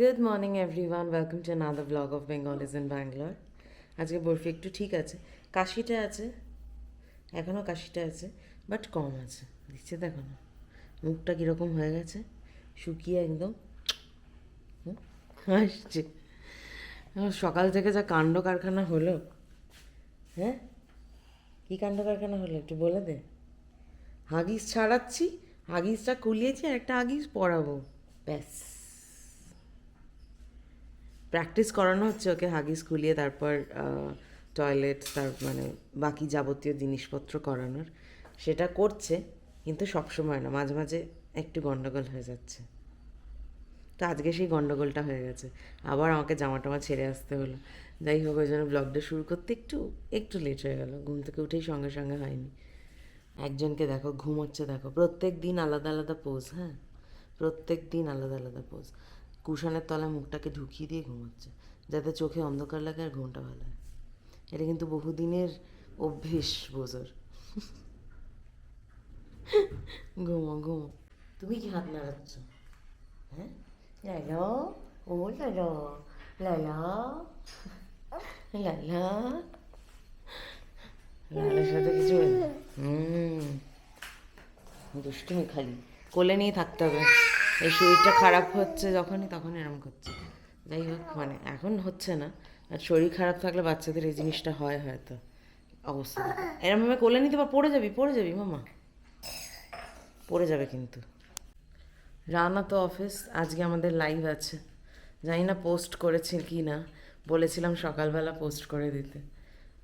Good morning everyone welcome to another blog of Bengal is in Bangalore আজকে বরফি একটু ঠিক আছে। কাশিটা আছে। এখনও কাশিটা আছে বাট কম আছে। দিচ্ছে দেখো না। মুখটা কীরকম হয়ে গেছে। শুকিয়ে একদম আমার সকাল থেকে যা কাণ্ড কারখানা হলো হ্যাঁ? কী কাণ্ড কারখানা হলো একটু বলে দে। হাগিস ছাড়াচ্ছি, হাগিসটা কুলিয়েছি আর একটা হাগিস পরাবো। ব্যাস। প্র্যাকটিস করানো হচ্ছে ওকে হাগিস খুলিয়ে তারপর টয়লেট তার মানে বাকি যাবতীয় জিনিসপত্র করানোর। সেটা করছে, কিন্তু সবসময় না, মাঝে মাঝে একটু গন্ডগোল হয়ে যাচ্ছে। তো আজকে সেই গন্ডগোলটা হয়ে গেছে। আবার আমাকে জামা টামা ছেড়ে আসতে হলো। যাই হোক, ওই জন্য ব্লগটা শুরু করতে একটু একটু লেট হয়ে গেল। ঘুম থেকে উঠেই সঙ্গে সঙ্গে হয়নি। একজনকে দেখো ঘুমোচ্ছে দেখো। প্রত্যেক দিন আলাদা আলাদা পোজ হ্যাঁ? প্রত্যেক দিন আলাদা আলাদা পোজ কুশনের তলায় মুখটাকে ঢুকিয়ে দিয়ে ঘুমাচ্ছে, যাতে চোখে অন্ধকার লাগে আর ঘুমটা ভালো হয়। এটা কিন্তু বহুদিনের অভ্যেস, বোঝর। ঘুমো ঘুমো। তুমি কি হাত নাড়াচ্ছ? হ্যাঁ? ও সাথে কিছু হুম। দুষ্টুমি খালি। কোলে নিয়ে থাকতে হবে। এই শরীরটা খারাপ হচ্ছে যখনই তখন এরম করছে। যাই হোক মানে এখন হচ্ছে না। আর শরীর খারাপ থাকলে বাচ্চাদের এই জিনিসটা হয় হয়তো। অবস্থা এরম ভাবে কোলে নিতে পার, পড়ে যাবি পড়ে যাবি মামা। পড়ে যাবে কিন্তু। রানা তো অফিস, আজকে আমাদের লাইভ আছে। জানি না পোস্ট করেছে কি না। বলেছিলাম সকালবেলা পোস্ট করে দিতে।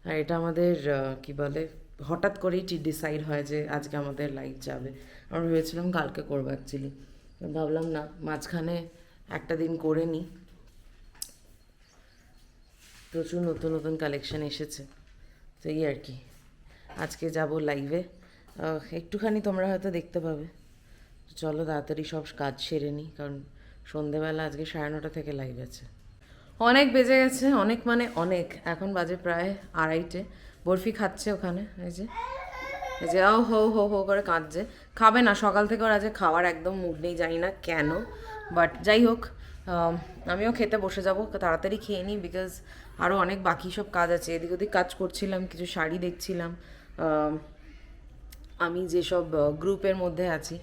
আর এটা আমাদের কি বলে, হঠাৎ করেই ডিসাইড হয় যে আজকে আমাদের লাইভ যাবে। আমরা ভেবেছিলাম কালকে করব অ্যাকচুয়ালি ভাবলাম, না, মাঝখানে একটা দিন করে নিই প্রচুর নতুন নতুন কালেকশন এসেছে। তো এই আর কি। আজকে যাব লাইভে একটুখানি তোমরা হয়তো দেখতে পাবে। চলো তাড়াতাড়ি সব কাজ সেরে নিই কারণ সন্ধেবেলা আজকে সাড়ে নটা থেকে লাইভ আছে। অনেক বেজে গেছে, অনেক মানে অনেক। এখন বাজে প্রায় আড়াইটে। বরফি খাচ্ছে ওখানে, এই যে। এই যে ও হো হো হো করে কাঁদছে। খাবে না। সকাল থেকে ওর আজকে খাওয়ার একদম মুখ নেই জানি না কেন। বাট যাই হোক আমিও খেতে বসে যাব তাড়াতাড়ি খেয়ে নিই বিকজ আরও অনেক বাকি সব কাজ আছে। এদিক ওদিক কাজ করছিলাম কিছু শাড়ি দেখছিলাম। আম, যেসব গ্রুপের মধ্যে আছি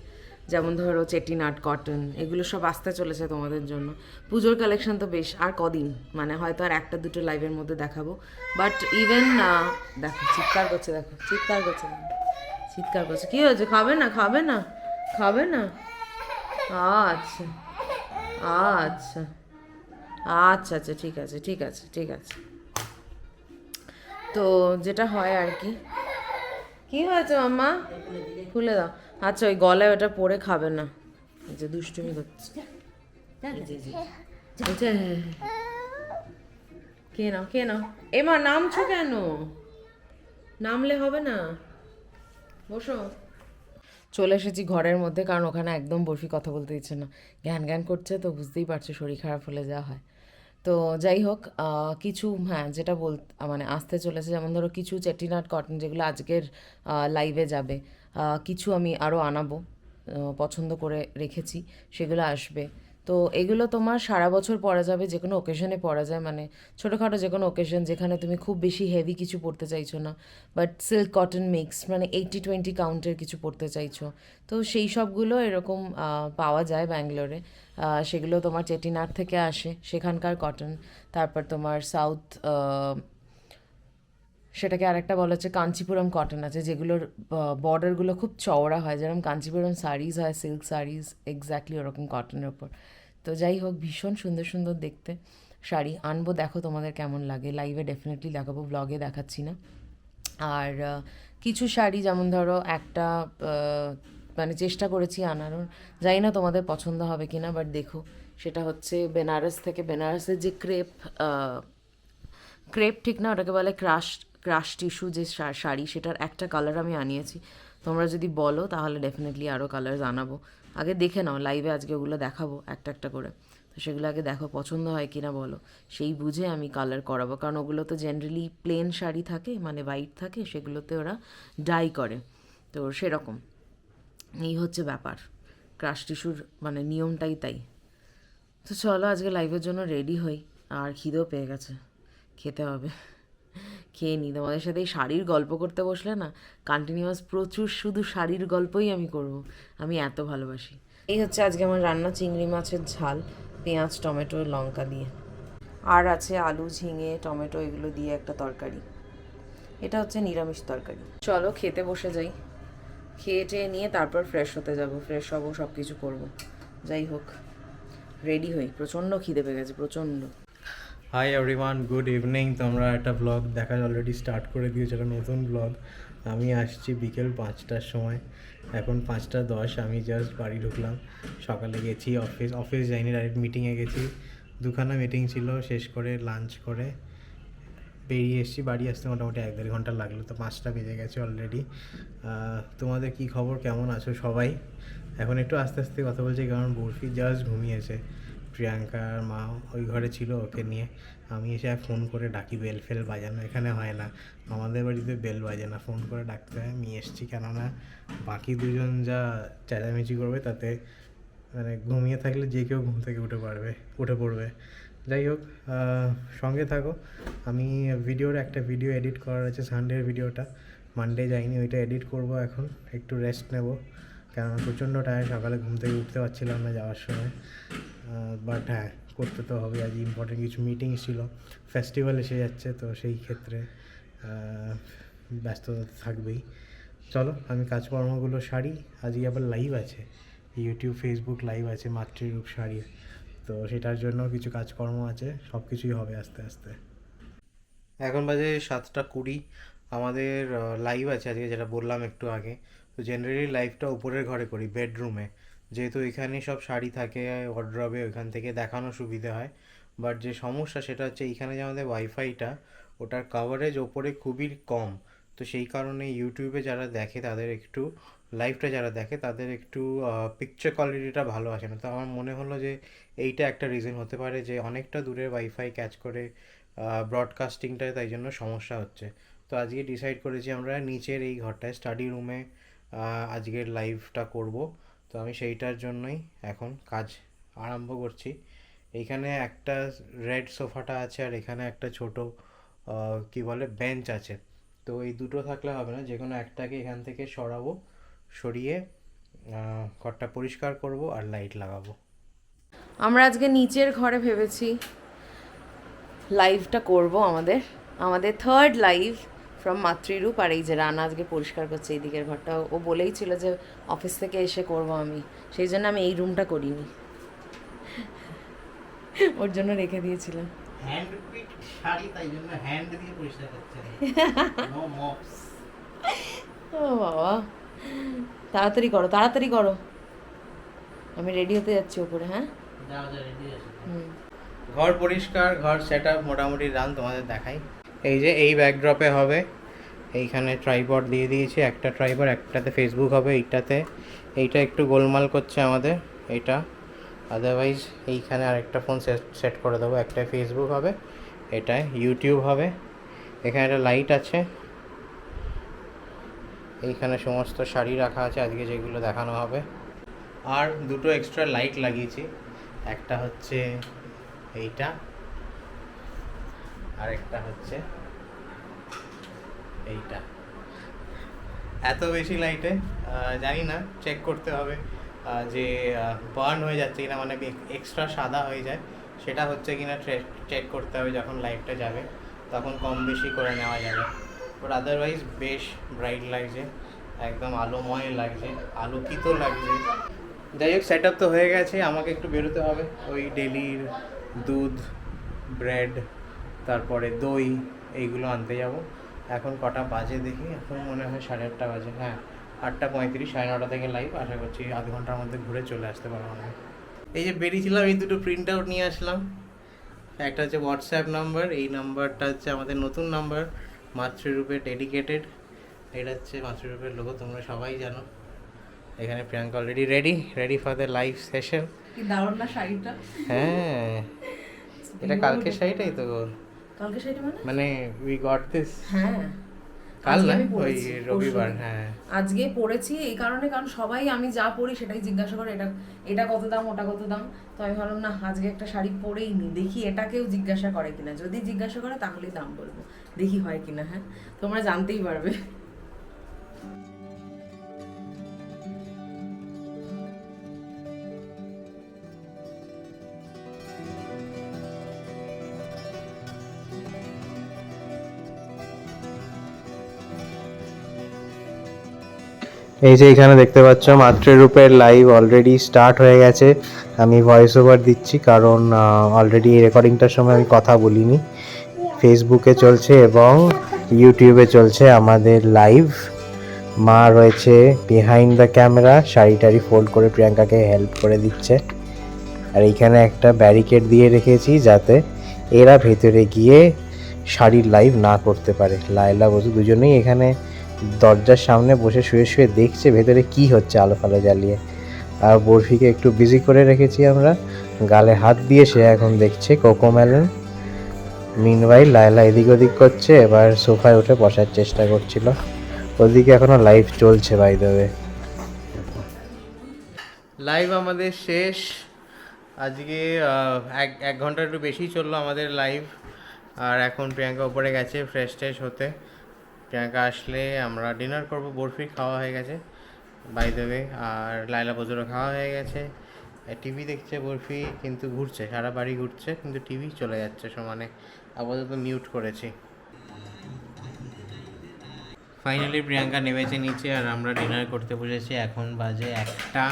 যেমন ধরো চেটিনাট কটন এগুলো সব আসতে চলেছে তোমাদের জন্য। পুজোর কালেকশন তো বেশ আর কদিন? মানে হয়তো আর একটা দুটো লাইভের মধ্যে দেখাবো। বাট ইভেন দেখো চিৎকার করছে দেখো চিৎকার করছে। দেখো। চিৎকার করছে। কী হয়েছে? খাবে না? খাবে না? খাবে না? আচ্ছা। আচ্ছা। আচ্ছা আচ্ছা ঠিক আছে ঠিক আছে ঠিক আছে। তো যেটা হয় আর কি। কি হয়েছে মাম্মা? খুলে দাও। আচ্ছা ওই গলায় ওটা পরে খাবে না। যে দুষ্টুমি করছে। এই যে, এই যে। এই যে। কে নাও কে নাও। এমা নামছো কেন? নামলে হবে না। বসো। চলে এসেছি ঘরের মধ্যে, কারণ ওখানে একদম বসি কথা বলতে দিচ্ছে না। জ্ঞান জ্ঞান করছে তো বুঝতেই পারছ শরীর খারাপ হলে যা হয়। তো যাই হোক কিছু হ্যাঁ যেটা বল মানে আসতে চলেছে, যেমন ধরো কিছু চেটিনাট কটন যেগুলো আজকের লাইভে যাবে কিছু আমি আরও আনাবো পছন্দ করে রেখেছি, সেগুলো আসবে। তো এগুলো তোমার সারা বছর পরা যাবে যে কোনো ওকেশনে পরা যায়। মানে ছোটোখাটো যে কোনো ওকেশন যেখানে তুমি খুব বেশি হেভি কিছু পরতে চাইছো না বাট সিল্ক কটন মিক্স মানে এইটি টোয়েন্টি কাউন্টের কিছু পরতে চাইছো। তো সেই সবগুলো এরকম পাওয়া যায় ব্যাঙ্গালোরে। সেগুলো তোমার চেটিনাট থেকে আসে, সেখানকার কটন তারপর তোমার সাউথ সেটাকে আরেকটা বলা হচ্ছে কাঞ্চিপুরম কটন আছে, যেগুলোর বর্ডারগুলো খুব চওড়া হয়, যেরকম কাঞ্চিপুরম শাড়িজ হয় সিল্ক শাড়িজ এক্স্যাক্টলি ওরকম কটনের ওপর তো যাই হোক, ভীষণ সুন্দর সুন্দর দেখতে শাড়ি। আনব, দেখো তোমাদের কেমন লাগে। লাইভে ডেফিনেটলি দেখাবো ব্লগে দেখাচ্ছি না। আর কিছু শাড়ি, যেমন ধরো একটা মানে চেষ্টা করেছি আনার জানি না তোমাদের পছন্দ হবে কি না বাট দেখো, সেটা হচ্ছে বেনারস থেকে, বেনারসের যে ক্রেপ ক্রেপ ঠিক না, ওটাকে বলে ক্রাশ ক্রাশ টিস্যু যে শাড়ি, সেটার একটা কালার আমি আনিয়েছি। তোমরা যদি বলো, তাহলে ডেফিনেটলি আরও কালার আনাবো। আগে দেখে নাও লাইভে আজকে ওগুলো দেখাবো একটা একটা করে। তো সেগুলো আগে দেখো, পছন্দ হয় কি না বলো। সেই বুঝে আমি কালার করাবো। কারণ ওগুলো তো জেনারেলি প্লেন শাড়ি থাকে মানে হোয়াইট থাকে, সেগুলোতে ওরা ডাই করে। তো সেরকম। এই হচ্ছে ব্যাপার। ক্রাশ টিস্যুর মানে নিয়মটাই তাই। তো চলো আজকে লাইভের জন্য রেডি হই। আর খিদেও পেয়ে গেছে। খেতে হবে। খেয়ে নিই তোমাদের সাথে এই শাড়ির গল্প করতে বসলে না কন্টিনিউয়াস প্রচুর শুধু শাড়ির গল্পই আমি করব। আমি এত ভালোবাসি। এই হচ্ছে আজকে আমার রান্না, চিংড়ি মাছের ঝাল, পেঁয়াজ, টমেটো, লঙ্কা দিয়ে। আর আছে আলু, ঝিঙে, টমেটো, এগুলো দিয়ে একটা তরকারি। এটা হচ্ছে নিরামিষ তরকারি। চলো খেতে বসে যাই। খেয়ে টেয়ে নিয়ে তারপর ফ্রেশ হতে যাব। ফ্রেশ হব সব কিছু করব। যাই হোক রেডি হই। প্রচণ্ড খিদে পেয়ে গেছে, প্রচণ্ড। হাই এভরিওয়ান গুড ইভিনিং তোমরা একটা ব্লগ দেখা অলরেডি স্টার্ট করে দিয়েছ, একটা নতুন ব্লগ আমি আসছি বিকেল পাঁচটার সময়। এখন পাঁচটা দশ, আমি জাস্ট বাড়ি ঢুকলাম। সকালে গেছি অফিস অফিস যাইনি ডাইরেক্ট মিটিংয়ে গেছি। দুখানা মিটিং ছিল, শেষ করে লাঞ্চ করে বেরিয়ে এসেছি। বাড়ি আসতে মোটামুটি এক দেড় ঘণ্টা লাগল, তো পাঁচটা বেজে গেছে অলরেডি তোমাদের কি খবর? কেমন আছো সবাই? এখন একটু আস্তে আস্তে কথা বলছি, কারণ বরফি জাস্ট ঘুমিয়েছে। প্রিয়াঙ্কার মা ওই ঘরে ছিল ওকে নিয়ে। আমি এসে ফোন করে ডাকি বেল ফেল বাজানো এখানে হয় না। আমাদের বাড়িতে বেল বাজে না ফোন করে ডাকতে হয়, আমি এসেছি। কেননা বাকি দুজন যা চেঁচামেচি করবে তাতে মানে ঘুমিয়ে থাকলে যে কেউ ঘুম থেকে উঠে পারবে, উঠে পড়বে। যাই হোক সঙ্গে থাকো। আমি ভিডিওর একটা ভিডিও এডিট করার আছে সানডের ভিডিওটা মানডে যাইনি, ওইটা এডিট করব এখন, একটু রেস্ট নেব। কেননা প্রচণ্ড টায়ার সকালে ঘুম থেকে উঠতে পারছিলাম না যাওয়ার সময়। বাট হ্যাঁ করতে তো হবে। আজ ইম্পর্টেন্ট কিছু মিটিং ছিল। ফেস্টিভ্যাল এসে যাচ্ছে, তো সেই ক্ষেত্রে ব্যস্ততা থাকবেই। চলো, আমি কাজকর্মগুলো সারি। আজকে আবার লাইভ আছে। ইউটিউব ফেসবুক লাইভ আছে, মাতৃরূপ শাড়ির তো সেটার জন্য কিছু কাজকর্ম আছে সব কিছুই হবে আস্তে আস্তে। এখন বাজে সাতটা কুড়ি। আমাদের লাইভ আছে আজকে, যেটা বললাম একটু আগে। তো জেনারেলি লাইভটা উপরের ঘরে করি বেডরুমে যেহেতু এখানে সব শাড়ি থাকে ওয়ার্ড্রবে ওইখান থেকে দেখানো সুবিধে হয়। বাট যে সমস্যা সেটা হচ্ছে এইখানে যে আমাদের ওয়াইফাইটা ওটার কাভারেজ ওপরে খুবই কম। তো সেই কারণে ইউটিউবে যারা দেখে তাদের একটু লাইভটা যারা দেখে তাদের একটু পিকচার কোয়ালিটিটা ভালো আসে না। তো আমার মনে হলো যে এইটা একটা রিজন হতে পারে যে অনেকটা দূরের ওয়াইফাই ক্যাচ করে ব্রডকাস্টিংটায় তাই জন্য সমস্যা হচ্ছে। তো আজকে ডিসাইড করেছি আমরা নিচের এই ঘরটায় স্টাডি রুমে আজকের লাইভটা করব। তো আমি সেইটার জন্যই এখন কাজ আরম্ভ করছি। এইখানে একটা রেড সোফাটা আছে আর এখানে একটা ছোট কি বলে, বেঞ্চ আছে। তো এই দুটো থাকলে হবে না, যে কোনো একটাকে এখান থেকে সরাবো, সরিয়ে ঘরটা পরিষ্কার করব আর লাইট লাগাবো। আমরা আজকে নিচের ঘরে ভেবেছি লাইভটা করব আমাদের। আমাদের থার্ড লাইভ ফ্রম মাতৃরূপ আর এই যে রানা আজকে পরিষ্কার করছে এই দিকের ঘরটা ও বলেই ছিল যে অফিস থেকে এসে করব আমি। সেই জন্য আমি এই রুমটা করিনি। ওর জন্য রেখে দিয়েছিলাম। হ্যান্ড শাড়ি তাই জন্য হ্যান্ড দিয়ে পরিষ্কার করছে। নো মপস ও বাবা। তাড়াতাড়ি করো তাড়াতাড়ি করো। আমি রেডি হতে যাচ্ছি ওপরে হ্যাঁ? ঘর পরিষ্কার ঘর সেট আপ মোটামুটি রান তোমাদের দেখাই। এই যে এই ব্যাকড্রপে হবে। এইখানে ট্রাইপড দিয়ে দিয়েছি, একটা ট্রাইপড একটাতে ফেসবুক হবে, এইটাতে। এইটা একটু গোলমাল করছে আমাদের এইটা আদারওয়াইজ এইখানে আরেকটা ফোন সেট করে দেবো একটা ফেসবুক হবে এটায় ইউটিউব হবে। এখানে একটা লাইট আছে। এইখানে সমস্ত শাড়ি রাখা আছে, আজকে যেগুলো দেখানো হবে। আর দুটো এক্সট্রা লাইট লাগিয়েছি। একটা হচ্ছে এইটা আর একটা হচ্ছে এইটা। এত বেশি লাইটে জানি না চেক করতে হবে যে বার্ন হয়ে যাচ্ছে কিনা মানে এক্সট্রা সাদা হয়ে যায়, সেটা হচ্ছে কিনা চেক করতে হবে যখন লাইটটা যাবে, তখন কম বেশি করে নেওয়া যাবে। বাট আদারওয়াইজ বেশ ব্রাইট লাগছে, একদম আলোময় লাগছে, আলোকিত লাগছে। যাই হোক সেট আপ তো হয়ে গেছে, আমাকে একটু বেরোতে হবে, ওই ডেলির দুধ ব্রেড তারপরে দই এইগুলো আনতে যাব। এখন কটা বাজে দেখি এখন মনে হয় সাড়ে আটটা বাজে। হ্যাঁ আটটা পঁয়ত্রিশ সাড়ে নটা থেকে লাইভ আশা করছি আধ ঘণ্টার মধ্যে ঘুরে চলে আসতে পারব মনে হয়। এই যে বেরিয়েছিলাম এই দুটো প্রিন্ট আউট নিয়ে আসলাম। একটা হচ্ছে হোয়াটসঅ্যাপ নাম্বার এই নাম্বারটা হচ্ছে আমাদের নতুন নাম্বার মাতৃরূপে ডেডিকেটেড এটা হচ্ছে মাতৃরূপের লোগো তোমরা সবাই জানো। এখানে Priyanka already ready ready for the live session কি দারুণ না শাড়িটা। হ্যাঁ এটা কালকে শাড়িটাই তো কালকে সেটা মানে? মানে উই গট দিস হ্যাঁ। কাল না? ওই রবিবার হ্যাঁ। আজকে পড়েছি এই কারণে কারণ সবাই আমি যা পড়ি সেটাই জিজ্ঞাসা করে এটা এটা কত দাম ওটা কত দাম। তো আমি ভাবলাম না আজকে একটা শাড়ি পরেই নি দেখি এটাকেও জিজ্ঞাসা করে কিনা। যদি জিজ্ঞাসা করে তাহলেই দাম বলব। দেখি হয় কিনা হ্যাঁ। তোমরা জানতেই পারবে। এই যে এখানে দেখতে পাচ্ছ, মাতৃরূপের লাইভ অলরেডি স্টার্ট হয়ে গেছে। আমি ভয়েস ওভার দিচ্ছি কারণ অলরেডি রেকর্ডিংটার সময় আমি কথা বলিনি। ফেসবুকে চলছে এবং ইউটিউবে চলছে আমাদের লাইভ মা রয়েছে বিহাইন্ড দ্য ক্যামেরা শাড়ি টাড়ি ফোল্ড করে প্রিয়াঙ্কাকে হেল্প করে দিচ্ছে। আর এইখানে একটা ব্যারিকেড দিয়ে রেখেছি যাতে এরা ভেতরে গিয়ে শাড়ির লাইভ না করতে পারে। লাইলা বসু দুজনেই এখানে দরজার সামনে বসে শুয়ে শুয়ে দেখছে ভেতরে কি হচ্ছে আলো ফালো জ্বালিয়ে। আর বরফিকে একটু বিজি করে রেখেছি আমরা। গালে হাত দিয়ে সে এখন দেখছে কোকো মেলন। মিনওয়াইল লায়লা এদিক ওদিক করছে, এবার সোফায় উঠে বসার চেষ্টা করছিল। ওদিকে এখনও লাইভ চলছে বাই দেবে লাইভ আমাদের শেষ। আজকে এক এক ঘণ্টা একটু বেশি চলল আমাদের লাইভ আর এখন প্রিয়াঙ্কা উপরে গেছে ফ্রেশ ট্রেশ হতে। প্রিয়াঙ্কা আসলে আমরা ডিনার করব, বরফি খাওয়া হয়ে গেছে বাই দেবে আর লাইলা বজুরও খাওয়া হয়ে গেছে। টিভি দেখছে বরফি, কিন্তু ঘুরছে, সারা বাড়ি ঘুরছে, কিন্তু টিভি চলে যাচ্ছে সমানে। আপাতত মিউট করেছি। ফাইনালি প্রিয়াঙ্কা নেমেছে নিচে, আর আমরা ডিনার করতে বসেছি। এখন বাজে একটা।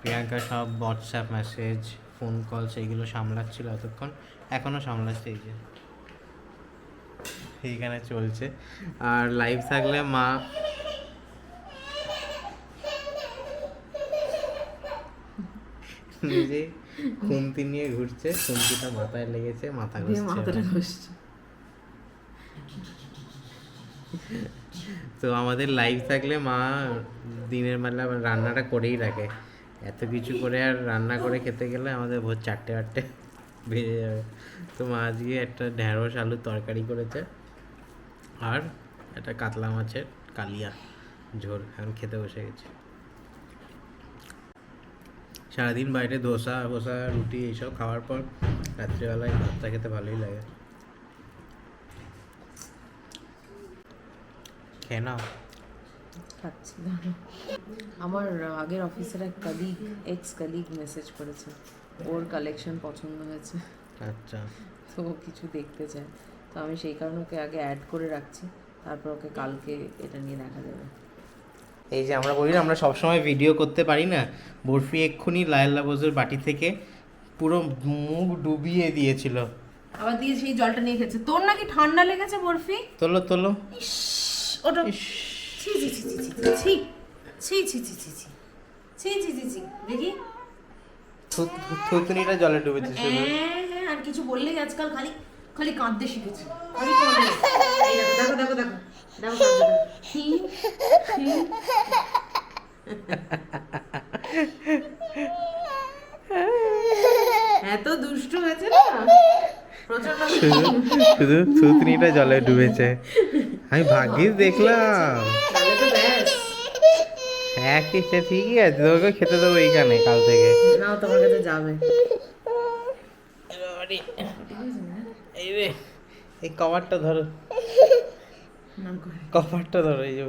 প্রিয়াঙ্কা, সব হোয়াটসঅ্যাপ মেসেজ ফোন কল সেইগুলো সামলাচ্ছিল এতক্ষণ। এখনও সামলাচ্ছে এই যে। এইখানে চলছে। আর লাইভ থাকলে মা নিজে খুন্তি নিয়ে ঘুরছে খুন্তিটা মাথায় লেগেছে মাথা ঘুরছে তো আমাদের লাইভ থাকলে মা দিনের বেলা রান্নাটা করেই রাখে। এত কিছু করে আর রান্না করে খেতে গেলে আমাদের ভোর চারটে আটটে বেজে যাবে। তো মা আজকে একটা ঢ্যাঁড়স আলুর তরকারি করেছে। আর একটা কাতলা মাছের কালিয়া ঝোল এখন খেতে বসে গেছে। সারাদিন বাইরে ধোসা ফোসা রুটি এইসব খাওয়ার পর রাত্রিবেলায় ভাতটা খেতে ভালোই লাগে। খেয়ে নাও। খাচ্ছি আমার আগের অফিসের এক কালিগ এক্স কালিগ মেসেজ করেছে। ওর কালেকশন পছন্দ হয়েছে। আচ্ছা। তো কিছু দেখতে চায়। তো আমি সেই কারণে ওকে আগে অ্যাড করে রাখছি। তারপর ওকে কালকে এটা নিয়ে দেখা যাবে। এই যে আমরা বলি না আমরা সবসময় ভিডিও করতে পারি না। বরফি এক্ষুনি লায়লা বজুর বাটি থেকে পুরো মুখ ডুবিয়ে দিয়েছিল। আবার দিয়ে সেই জলটা নিয়ে খেয়েছে। তোর নাকি ঠান্ডা লেগেছে বরফি? তোলো তোলো। ওটা ছি ছি ছি ছি ছি ছি। ছি ছি ছি ছি ছি। ছি ছি ছি দেখি। থুতনিটা জলে ডুবেছে হ্যাঁ হ্যাঁ আর কিছু বললেই আজকাল খালি খালি কাঁদতে শিখেছে। দেখো দেখো দেখো। এত দুষ্টু হয়েছে না? শুধু থুতনিটা জলে ডুবেছে। আমি ভাগ্যিস দেখলাম। ব্যাস। হ্যাঁ কি সে ঠিকই আছে। তোকে খেতে দেবো এইখানে কাল থেকে। নাও তোমার কাছে যাবে। রে। এই কভারটা ধরো। কভারটা ধরো এই যে।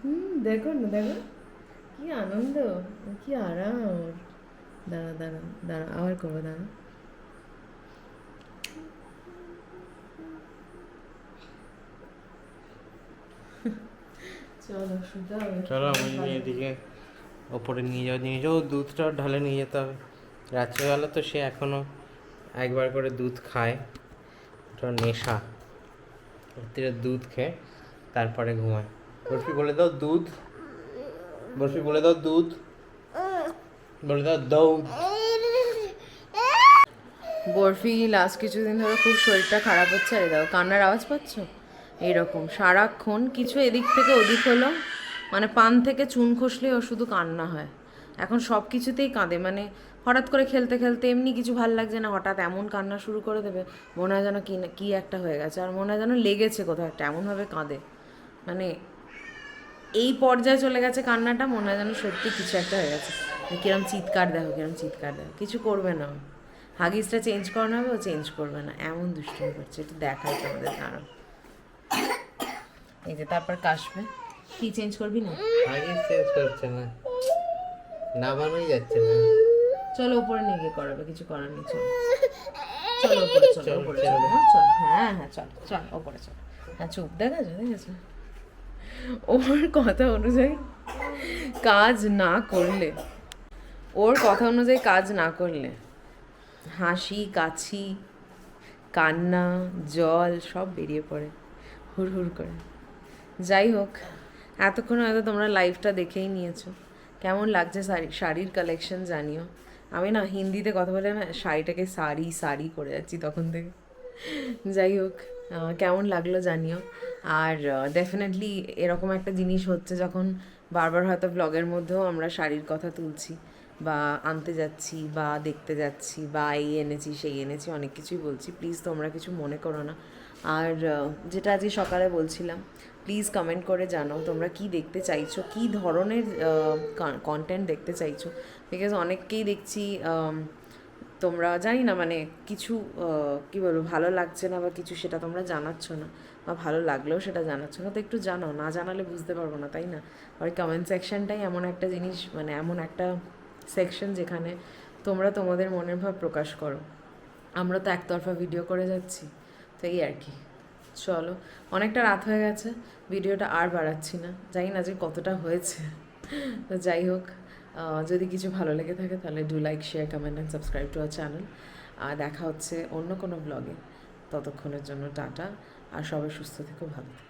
হুম দেখো না দেখো। কি আনন্দ কি আরাম। দাঁড়া দাঁড়া দাঁড়া আবার করব দাঁড়া। চলো শুতে চলো আমি এদিকে ওপরে নিয়ে যাওয়া নিয়ে ও দুধটাও ঢালে নিয়ে যেতে হবে। রাত্রেবেলা তো সে এখনও একবার করে দুধ খায়। ওটা নেশা। রাত্রিরে দুধ খেয়ে তারপরে ঘুমায়। বরফি, বলে দাও দুধ। বরফি, বলে দাও দুধ। বলে দাও দৌদ বরফি লাস্ট কিছুদিন ধরে খুব শরীরটা খারাপ হচ্ছে। আর দেখো কান্নার আওয়াজ পাচ্ছ? এইরকম সারাক্ষণ কিছু এদিক থেকে ওদিক হলো। মানে পান থেকে চুন খসলে ও শুধু কান্না হয়। এখন সব কিছুতেই কাঁদে মানে হঠাৎ করে খেলতে খেলতে এমনি কিছু ভালো লাগছে না, হঠাৎ এমন কান্না শুরু করে দেবে, মনে হয় যেন কি না, কী একটা হয়ে গেছে, আর মনে হয় যেন লেগেছে কোথাও একটা, এমনভাবে কাঁদে। মানে এই পর্যায়ে চলে গেছে কান্নাটা, মনে হয় যেন সত্যি কিছু একটা হয়ে গেছে। কিরম চিৎকার দেখো কিরম চিৎকার দেখো কিছু করবে না হাগিসটা চেঞ্জ করানো হবে ও চেঞ্জ করবে না, এমন দুষ্টুমি করছে, একটু দেখাই তোমাদের দাঁড়াও। এই যে তারপর কাশবে কি চেঞ্জ করবি না? আগে চেঞ্জ করছে না। নামানোই যাচ্ছে না। চলো উপরে নিয়ে গিয়ে করাবে কিছু করার নেই চলো। চলো উপরে চলো উপরে চলো। হ্যাঁ চল হ্যাঁ হ্যাঁ চল চল উপরে চল। হ্যাঁ চুপ দেখেছ দেখেছ ওর কথা অনুযায়ী কাজ না করলে ওর কথা অনুযায়ী কাজ না করলে হাসি কাছি কান্না জল সব বেরিয়ে পড়ে হুর হুর করে। যাই হোক এতক্ষণ হয়তো তোমরা লাইভটা দেখেই নিয়েছো। কেমন লাগছে শাড়ি, শাড়ির কালেকশন জানিও। আমি না হিন্দিতে কথা বলে না, শাড়িটাকে শাড়ি শাড়ি করে যাচ্ছি তখন থেকে। যাই হোক কেমন লাগল জানিও। আর ডেফিনেটলি এরকম একটা জিনিস হচ্ছে যখন বারবার হয়তো ব্লগের মধ্যেও আমরা শাড়ির কথা তুলছি, বা আনতে যাচ্ছি, বা দেখতে যাচ্ছি, বা এই এনেছি, সেই এনেছি, অনেক কিছুই বলছি। প্লিজ তোমরা কিছু মনে করো না। আর যেটা আজকে সকালে বলছিলাম প্লিজ কমেন্ট করে জানাও তোমরা কি দেখতে চাইছো, কি ধরনের কন্টেন্ট দেখতে চাইছো। বিকজ অনেককেই দেখছি তোমরা জানি না মানে কিছু কি বলব, ভালো লাগছে না বা কিছু সেটা তোমরা জানাচ্ছ না বা ভালো লাগলেও সেটা জানাচ্ছ না। তো একটু জানাও, না জানালে বুঝতে পারব না, তাই না? আর কমেন্ট সেকশনটাই এমন একটা জিনিস মানে এমন একটা সেকশন যেখানে তোমরা তোমাদের মনের ভাব প্রকাশ করো। আমরা তো একতরফা ভিডিও করে যাচ্ছি তো এই আর কি। চলো, অনেকটা রাত হয়ে গেছে, ভিডিওটা আর বাড়াচ্ছি না। জানি না যে কতটা হয়েছে। তো যাই হোক যদি কিছু ভালো লেগে থাকে তাহলে do like share comment and subscribe to our channel আর দেখা হচ্ছে অন্য কোনো ব্লগে ততক্ষণের জন্য টাটা, আর সবাই সুস্থ থেকো, ভালো থেকো।